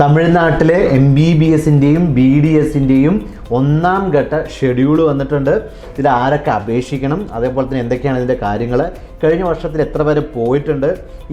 തമിഴ്നാട്ടിലെ M B B എസിന്റെയും B D എസിന്റെയും ഒന്നാം ഘട്ട ഷെഡ്യൂൾ വന്നിട്ടുണ്ട്. ഇതിൽ ആരൊക്കെ അപേക്ഷിക്കണം? അതേപോലെ തന്നെ എന്തൊക്കെയാണ് ഇതിന്റെ കാര്യങ്ങൾ കഴിഞ്ഞ വർഷത്തിൽ എത്ര പേര് പോയിട്ടുണ്ട്?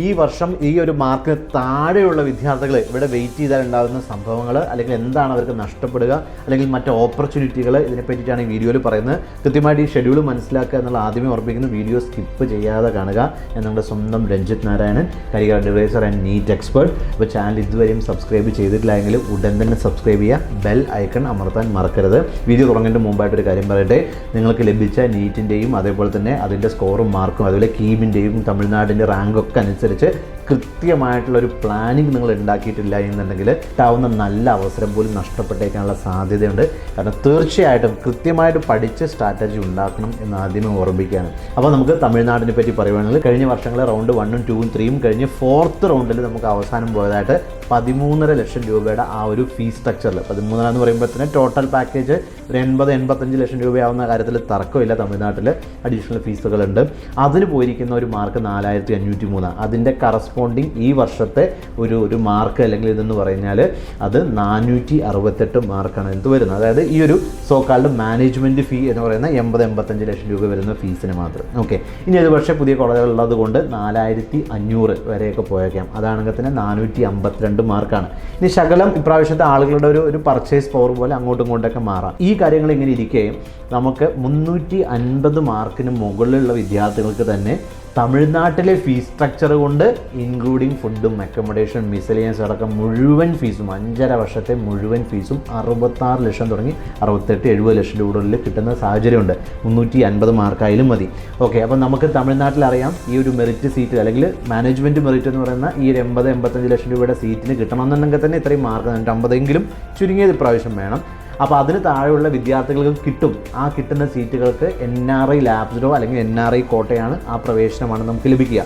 ഈ വർഷം ഈ ഒരു മാർക്കിന് താഴെയുള്ള വിദ്യാർത്ഥികൾ ഇവിടെ വെയിറ്റ് ചെയ്താൽ ഉണ്ടാകുന്ന സംഭവങ്ങൾ അല്ലെങ്കിൽ എന്താണ് അവർക്ക് നഷ്ടപ്പെടുക? അല്ലെങ്കിൽ മറ്റ് ഓപ്പർച്യൂണിറ്റികൾ ഇതിനെ പറ്റിയിട്ടാണ് ഈ വീഡിയോയിൽ പറയുന്നത്. കൃത്യമായിട്ട് ഈ ഷെഡ്യൂൾ മനസ്സിലാക്കുക എന്നുള്ള ആദ്യമേ ഓർമ്മിക്കുന്ന വീഡിയോ സ്കിപ്പ് ചെയ്യാതെ കാണുക. എന്നുള്ള സ്വന്തം Ranjith Narayanan career adviser and NEET expert അപ്പോൾ ചാനൽ ഇതുവരെയും സബ്സ്ക്രൈബ് ചെയ്തിട്ടില്ല എങ്കിൽ ഉടൻ തന്നെ സബ്സ്ക്രൈബ് ചെയ്യുക. ബെൽ ഐക്കൺ അമർത്താൻ മറക്കരുത്. വീഡിയോ തുടങ്ങുന്നതിന് മുമ്പായിട്ടൊരു കാര്യം പറയട്ടെ. നിങ്ങൾക്ക് ലഭിച്ച നീറ്റിന്റെയും അതേപോലെ തന്നെ അതിന്റെ സ്കോറും മാർക്കും അതുപോലെ കീമിന്റെയും തമിഴ്നാടിന്റെ റാങ്കൊക്കെ അനുസരിച്ച് കൃത്യമായിട്ടുള്ള ഒരു പ്ലാനിങ് നിങ്ങൾ ഉണ്ടാക്കിയിട്ടില്ല എന്നുണ്ടെങ്കിൽ കിട്ടാവുന്ന നല്ല അവസരം പോലും നഷ്ടപ്പെട്ടേക്കാനുള്ള സാധ്യതയുണ്ട്. കാരണം തീർച്ചയായിട്ടും കൃത്യമായിട്ട് പഠിച്ച് സ്ട്രാറ്റജി ഉണ്ടാക്കണം എന്ന് ആദ്യമേ ഓർമ്മിക്കുകയാണ്. അപ്പോൾ നമുക്ക് തമിഴ്നാടിനെ പറ്റി പറയുകയാണെങ്കിൽ കഴിഞ്ഞ വർഷങ്ങളിൽ റൗണ്ട് വണ്ണും ടൂവും ത്രീയും കഴിഞ്ഞ് ഫോർത്ത് റൗണ്ടിൽ നമുക്ക് അവസാനം പോയതായിട്ട് പതിമൂന്നര ലക്ഷം രൂപയുടെ ആ ഒരു ഫീസ് സ്ട്രക്ചറിൽ പതിമൂന്നര എന്ന് പറയുമ്പോൾ തന്നെ ടോട്ടൽ പാക്കേജ് ഒരു എൺപത് എൺപത്തഞ്ച് ലക്ഷം രൂപയാവുന്ന കാര്യത്തിൽ തർക്കമില്ല തമിഴ്നാട്ടിൽ അഡീഷണൽ ഫീസുകളുണ്ട് അതിന് പോയിരിക്കുന്ന ഒരു മാർക്ക് നാലായിരത്തി അഞ്ഞൂറ്റി മൂന്ന് അതിന്റെ കറസ്പോണ്ടിങ് ഈ വർഷത്തെ ഒരു ഒരു മാർക്ക് അല്ലെങ്കിൽ ഇതെന്ന് പറഞ്ഞാൽ അത് നാനൂറ്റി അറുപത്തെട്ട് മാർക്കാണ് എന്ത് വരുന്നത്. അതായത് ഈ ഒരു സോക്കാൾഡ് മാനേജ്മെന്റ് ഫീ എന്ന് പറയുന്ന എൺപത് എൺപത്തഞ്ച് ലക്ഷം രൂപ വരുന്ന ഫീസിന് മാത്രം. ഓക്കെ ഇനി ഒരു പക്ഷേ പുതിയ കോളേജുകൾ ഉള്ളത് കൊണ്ട് നാലായിരത്തി അഞ്ഞൂറ് വരെയൊക്കെ പോയേക്കാം. അതാണെങ്കിൽ തന്നെ നാനൂറ്റി അമ്പത്തിരണ്ട് മാർക്കാണ് ഇനി ശകലം ഇപ്രാവശ്യത്തെ ആളുകളുടെ ഒരു ഒരു പർച്ചേസ് പവർ പോലെ അങ്ങോട്ടും ഇങ്ങോട്ടൊക്കെ മാറാം. ഈ കാര്യങ്ങൾ ഇങ്ങനെ ഇരിക്കെ നമുക്ക് മുന്നൂറ്റി അൻപത് മാർക്കിന് മുകളിലുള്ള വിദ്യാർത്ഥികൾക്ക് തന്നെ തമിഴ്നാട്ടിലെ ഫീസ് സ്ട്രക്ചർ കൊണ്ട് ഇൻക്ലൂഡിങ് ഫുഡും അക്കോമഡേഷൻ മിസലിയൻസ് അടക്കം മുഴുവൻ ഫീസും അഞ്ചര വർഷത്തെ മുഴുവൻ ഫീസും അറുപത്താറ് ലക്ഷം തുടങ്ങി അറുപത്തെട്ട് എഴുപത് ലക്ഷം രൂപയിൽ കിട്ടുന്ന സാഹചര്യമുണ്ട്. മുന്നൂറ്റി അൻപത് മാർക്കായാലും മതി. ഓക്കെ അപ്പോൾ നമുക്ക് തമിഴ്നാട്ടിൽ അറിയാം ഈ ഒരു മെറിറ്റ് സീറ്റ് അല്ലെങ്കിൽ മാനേജ്മെന്റ് മെറിറ്റ് എന്ന് പറയുന്ന ഈ ഒരു എൺപത് എൺപത്തഞ്ച് ലക്ഷം രൂപയുടെ സീറ്റിന് കിട്ടണമെന്നുണ്ടെങ്കിൽ തന്നെ ഇത്രയും മാർക്ക് അമ്പതെങ്കിലും ചുരുങ്ങിയത് പ്രാവശ്യം വേണം. അപ്പോൾ അതിന് താഴെയുള്ള വിദ്യാർത്ഥികൾക്ക് കിട്ടും. ആ കിട്ടുന്ന സീറ്റുകൾക്ക് എൻ ആർ ഐ ലാബ്സിലോ അല്ലെങ്കിൽ എൻ ആർ ഐ കോട്ടയാണ് ആ പ്രവേശനമാണ് നമുക്ക് ലഭിക്കുക.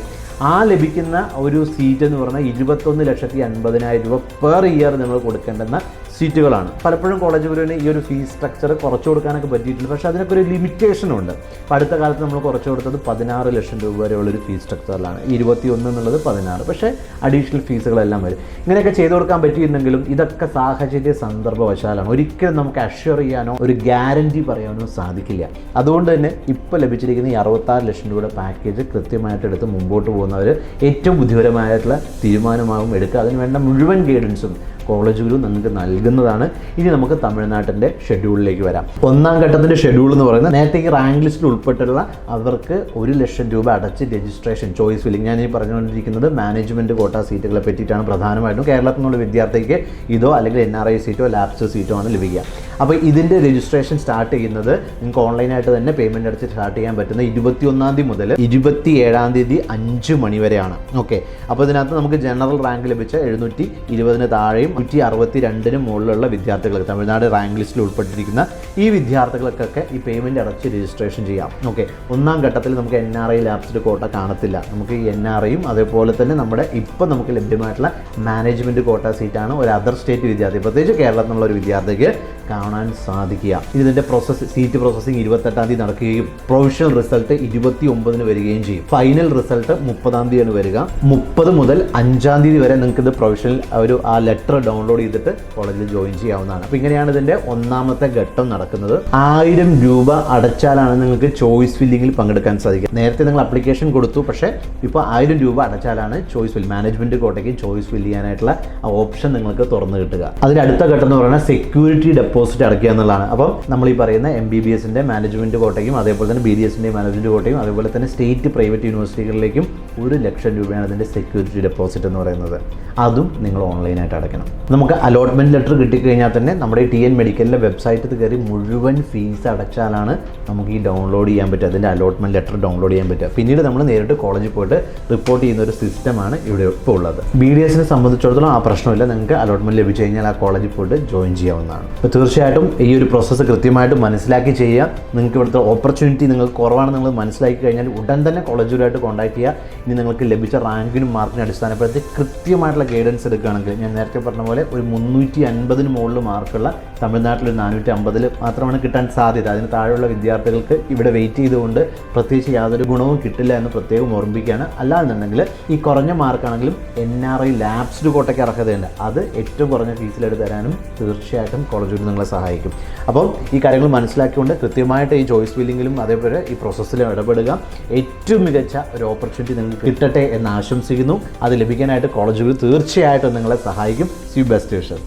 ആ ലഭിക്കുന്ന ഒരു സീറ്റ് എന്ന് പറഞ്ഞാൽ ഇരുപത്തൊന്ന് ലക്ഷത്തി അൻപതിനായിരം രൂപ പെർ ഇയർ നിങ്ങൾ കൊടുക്കേണ്ടുന്ന സീറ്റുകളാണ്. പലപ്പോഴും കോളേജ് ഗുരുവിന് ഈ ഒരു ഫീസ് സ്ട്രക്ചർ കുറച്ചു കൊടുക്കാനൊക്കെ പറ്റിയിട്ടുണ്ട്. പക്ഷേ അതിനൊക്കെ ഒരു ലിമിറ്റേഷനുണ്ട് അപ്പോൾ അടുത്ത കാലത്ത് നമ്മൾ കുറച്ചു കൊടുത്തത് പതിനാറ് ലക്ഷം രൂപ വരെയുള്ളൊരു ഫീസ് സ്ട്രക്ചറിലാണ് ഇരുപത്തി ഒന്ന് എന്നുള്ളത് പതിനാറ്. പക്ഷേ അഡീഷണൽ ഫീസുകളെല്ലാം വരും. ഇങ്ങനെയൊക്കെ ചെയ്തു കൊടുക്കാൻ പറ്റിയിരുന്നെങ്കിലും ഇതൊക്കെ സാഹചര്യ സന്ദർഭവശാലാണ്. ഒരിക്കലും നമുക്ക് അഷ്വർ ചെയ്യാനോ ഒരു ഗ്യാരണ്ടി പറയാനോ സാധിക്കില്ല. അതുകൊണ്ട് തന്നെ ഇപ്പോൾ ലഭിച്ചിരിക്കുന്ന ഈ അറുപത്താറ് ലക്ഷം രൂപയുടെ പാക്കേജ് കൃത്യമായിട്ട് എടുത്ത് മുമ്പോട്ട് പോകുന്നവർ ഏറ്റവും ബുദ്ധിപരമായിട്ടുള്ള തീരുമാനമാകും എടുക്കുക. അതിന് വേണ്ട മുഴുവൻ ഗൈഡൻസും കോളേജ് കോളേജുകളും നിങ്ങൾക്ക് നൽകുന്നതാണ് ഇനി നമുക്ക് തമിഴ്നാട്ടിന്റെ ഷെഡ്യൂളിലേക്ക് വരാം. ഒന്നാം ഘട്ടത്തിന്റെ ഷെഡ്യൂൾ എന്ന് പറയുന്നത് നേരത്തെ ഈ റാങ്ക് ലിസ്റ്റിൽ ഉൾപ്പെട്ടുള്ള അവർക്ക് ഒരു ലക്ഷം രൂപ അടച്ച് രജിസ്ട്രേഷൻ ചോയ്സ് ഫില്ലിംഗ് ഞാൻ ഈ പറഞ്ഞുകൊണ്ടിരിക്കുന്നത് മാനേജ്മെന്റ് കോട്ട സീറ്റുകളെ പറ്റിയിട്ടാണ് പ്രധാനമായിട്ടും. കേരളത്തിൽ നിന്നുള്ള വിദ്യാർത്ഥിക്ക് ഇതോ അല്ലെങ്കിൽ എൻ ആർ ഐ സീറ്റോ ലാപ്സ് സീറ്റോ ആണ് ലഭിക്കുക. അപ്പോൾ ഇതിന്റെ രജിസ്ട്രേഷൻ സ്റ്റാർട്ട് ചെയ്യുന്നത് നിങ്ങൾക്ക് ഓൺലൈനായിട്ട് തന്നെ പേയ്മെന്റ് അടച്ച് സ്റ്റാർട്ട് ചെയ്യാൻ പറ്റുന്ന ഇരുപത്തി ഒന്നാം തീയതി മുതൽ ഇരുപത്തി ഏഴാം തീയതി അഞ്ച് മണി വരെയാണ്. ഓക്കെ അപ്പോൾ ഇതിനകത്ത് നമുക്ക് ജനറൽ റാങ്ക് ലഭിച്ച എഴുന്നൂറ്റി ഇരുപതിന് താഴെയും നൂറ്റി അറുപത്തി രണ്ടിന് മുകളിലുള്ള വിദ്യാർത്ഥികൾക്ക് തമിഴ്നാട് റാങ്ക് ലിസ്റ്റിൽ ഉൾപ്പെട്ടിരിക്കുന്ന ഈ വിദ്യാർത്ഥികൾക്കൊക്കെ ഈ പേയ്മെന്റ് അടച്ച് രജിസ്ട്രേഷൻ ചെയ്യാം. ഓക്കെ ഒന്നാം ഘട്ടത്തിൽ നമുക്ക് എൻ ആർ ഐ ലാബ്സിൽ കോട്ട കാണത്തില്ല. നമുക്ക് ഈ എൻ ആർ ഐയും അതേപോലെ തന്നെ നമ്മുടെ ഇപ്പം നമുക്ക് ലഭ്യമായിട്ടുള്ള മാനേജ്മെന്റ് കോട്ട സീറ്റാണ് ഒരു അതർ സ്റ്റേറ്റ് വിദ്യാർത്ഥി പ്രത്യേകിച്ച് കേരളത്തിൽ നിന്നുള്ള ഒരു വിദ്യാർത്ഥിക്ക് കാണാൻ സാധിക്കുക. ഇതിന്റെ പ്രോസസ് സീറ്റ് പ്രോസസ്സിംഗ് ഇരുപത്തെട്ടാം തീയതി നടക്കുകയും പ്രൊവിഷണൽ റിസൾട്ട് ഇരുപത്തി ഒമ്പതിന് വരികയും ചെയ്യും. ഫൈനൽ റിസൾട്ട് മുപ്പതാം തീയതിയാണ് വരിക. മുപ്പത് മുതൽ അഞ്ചാം തീയതി വരെ നിങ്ങൾക്ക് ഇത് പ്രൊവിഷണൽ ഒരു ആ ലെറ്റർ ഡൗൺലോഡ് ചെയ്തിട്ട് കോളേജിൽ ജോയിൻ ചെയ്യാവുന്നതാണ്. അപ്പോൾ ഇങ്ങനെയാണ് ഇതിന്റെ ഒന്നാമത്തെ ഘട്ടം നടക്കുന്നത്. ആയിരം രൂപ അടച്ചാലാണ് നിങ്ങൾക്ക് ചോയ്സ് ഫില്ലിങ്ങിൽ പങ്കെടുക്കാൻ സാധിക്കുക. നേരത്തെ നിങ്ങൾ അപ്ലിക്കേഷൻ കൊടുത്തു പക്ഷേ ഇപ്പോൾ ആയിരം രൂപ അടച്ചാലാണ് ചോയ്സ് ഫിൽ മാനേജ്മെന്റ് കോട്ടയ്ക്ക് ചോയ്സ് ഫിൽ ചെയ്യാനായിട്ടുള്ള ഓപ്ഷൻ നിങ്ങൾക്ക് തുറന്നു കിട്ടുക. അതിന്റെ അടുത്ത ഘട്ടം എന്ന് പറയുന്നത് സെക്യൂരിറ്റി ഡെപ്പോസിറ്റ് അടയ്ക്കുക എന്നുള്ളതാണ്. അപ്പം നമ്മൾ ഈ പറയുന്ന എം ബി ബി എസിന്റെ മാനേജ്മെന്റ് കോട്ടയും അതേപോലെ തന്നെ ബി ഡി എസിന്റെ മാനേജ്മെന്റ് കോട്ടയും അതേപോലെ തന്നെ സ്റ്റേറ്റ് പ്രൈവറ്റ് യൂണിവേഴ്സിറ്റികളിലേക്കും ഒരു ലക്ഷം രൂപയാണ് അതിന്റെ സെക്യൂരിറ്റി ഡെപ്പോസിറ്റ് എന്ന് പറയുന്നത്. അതും നിങ്ങൾ ഓൺലൈനായിട്ട് അടയ്ക്കണം. നമുക്ക് അലോട്ട്മെന്റ് ലെറ്റർ കിട്ടിക്കഴിഞ്ഞാൽ തന്നെ നമ്മുടെ ടി എൻ മെഡിക്കലിന്റെ വെബ്സൈറ്റിൽ കയറി മുഴുവൻ ഫീസ് അടച്ചാലാണ് നമുക്ക് ഈ ഡൗൺലോഡ് ചെയ്യാൻ പറ്റുക. അതിന്റെ അലോട്ട്മെന്റ് ലെറ്റർ ഡൗൺലോഡ് ചെയ്യാൻ പറ്റുക. പിന്നീട് നമ്മൾ നേരിട്ട് കോളേജിൽ പോയിട്ട് റിപ്പോർട്ട് ചെയ്യുന്ന ഒരു സിസ്റ്റമാണ് ഇവിടെ ഇപ്പോൾ ഉള്ളത്. ബി ഡി എസിനെ സംബന്ധിച്ചിടത്തോളം ആ പ്രശ്നമില്ല. നിങ്ങൾക്ക് അലോട്ട്മെന്റ് ലഭിച്ചു കഴിഞ്ഞാൽ ആ കോളേജിൽ പോയിട്ട് ജോയിൻ ചെയ്യാവുന്നതാണ്. അപ്പോൾ തീർച്ചയായിട്ടും ഈ ഒരു പ്രോസസ്സ് കൃത്യമായിട്ട് മനസ്സിലാക്കി ചെയ്യുക. നിങ്ങൾക്ക് ഇവിടുത്തെ ഓപ്പർച്യൂണിറ്റി നിങ്ങൾക്ക് കുറവാണെന്ന് നിങ്ങൾ മനസ്സിലാക്കി കഴിഞ്ഞാൽ ഉടൻ തന്നെ കോളേജുകളായിട്ട് കോൺടാക്ട് ചെയ്യുക. ഇനി നിങ്ങൾക്ക് ലഭിച്ച റാങ്കിനും മാർക്കിനും അടിസ്ഥാനപ്പെടുത്തി കൃത്യമായിട്ടുള്ള ഗൈഡൻസ് എടുക്കുകയാണെങ്കിൽ ഞാൻ നേരത്തെ പറഞ്ഞ പോലെ ഒരു മുന്നൂറ്റി അൻപതിന് മുകളിൽ മാർക്കുള്ള തമിഴ്നാട്ടിൽ ഒരു നാനൂറ്റി അമ്പതിൽ മാത്രമാണ് കിട്ടാൻ സാധ്യത. അതിന് താഴെയുള്ള വിദ്യാർത്ഥികൾക്ക് ഇവിടെ വെയിറ്റ് ചെയ്തുകൊണ്ട് പ്രത്യേകിച്ച് യാതൊരു ഗുണവും കിട്ടില്ല എന്ന് പ്രത്യേകം ഓർമ്മിക്കുകയാണ് അല്ലാന്നുണ്ടെങ്കിൽ ഈ കുറഞ്ഞ മാർക്കാണെങ്കിലും എൻ ആർ ഐ ലാബ്സ്ഡ് കോട്ടയ്ക്ക് അർഹതയുണ്ട്. അത് ഏറ്റവും കുറഞ്ഞ ഫീസിലെടുത്ത് തരാനും തീർച്ചയായിട്ടും കോളേജ് നിങ്ങളെ സഹായിക്കും. അപ്പോൾ ഈ കാര്യങ്ങൾ മനസ്സിലാക്കിക്കൊണ്ട് കൃത്യമായിട്ട് ഈ ചോയ്സ് ഫീലിങ്ങിലും അതേപോലെ ഈ പ്രോസസ്സിലും ഇടപെടുക. ഏറ്റവും മികച്ച ഒരു ഓപ്പർച്യൂണിറ്റി നിങ്ങൾക്ക് കിട്ടട്ടെ എന്ന് ആശംസിക്കുന്നു. അത് ലഭിക്കാനായിട്ട് കോളേജുകൾ തീർച്ചയായിട്ടും നിങ്ങളെ സഹായിക്കും. C best wishes